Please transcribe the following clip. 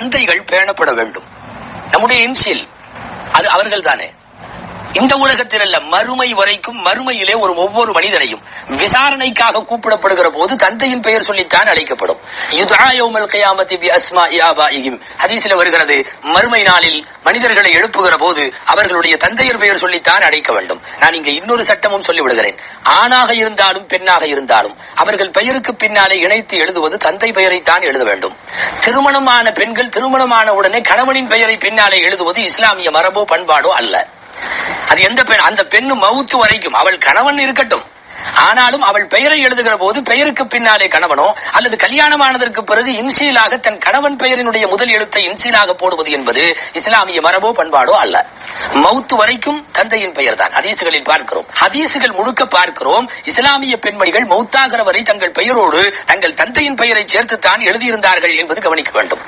தந்தைகள் பேணப்பட வேண்டும். நம்முடைய இன்சில் அது அவர்கள் தானே இந்த உலகத்தில் அல்ல மறுமை வரைக்கும் மறுமையிலே ஒரு ஒவ்வொரு மனிதனையும் விசாரணைக்காக கூப்பிடப்படுகிற போது தந்தையின் பெயர் சொல்லித்தான் அழைக்கப்படும். ஹதீசில வருகிறது மறுமை நாளில் மனிதர்களை எழுப்புகிற போது அவர்களுடைய தந்தையர் பெயர் சொல்லித்தான் அழைக்க வேண்டும். நான் இங்கு இன்னொரு சட்டமும் சொல்லி விடுகிறேன் ஆணாக இருந்தாலும் பெண்ணாக இருந்தாலும் அவர்கள் பெயருக்கு பின்னாலே இணைத்து எழுதுவது தந்தை பெயரைத்தான் எழுத வேண்டும். திருமணமான பெண்கள் திருமணமான உடனே கணவனின் பெயரை பின்னாலே எழுதுவது இஸ்லாமிய மரபோ பண்பாடோ அல்ல. அது எந்த பெண்? அந்த பெண்ணு மவுத்து வரைக்கும். அவள் கணவன் இருக்கட்டும். ஆனாலும் அவள் பெயரை எழுதுகிற போது பெயருக்கு பின்னாலே கணவனோ அல்லது கல்யாணமானதற்கு பிறகு இன்சீலாக தன் கணவன் பெயரினுடைய முதல் எழுத்தை இன்சீலாக போடுவது என்பது இஸ்லாமிய மரபோ பண்பாடோ அல்ல. மவுத்து வரைக்கும் தந்தையின் பெயர் தான் ஹதீசுகளில் பார்க்கிறோம். ஹதீசுகள் முழுக்க பார்க்கிறோம். இஸ்லாமிய பெண்மணிகள் மௌத்தாகிற வரை தங்கள் பெயரோடு தங்கள் தந்தையின் பெயரை சேர்த்துத்தான் எழுதியிருந்தார்கள் என்பது கவனிக்க வேண்டும்.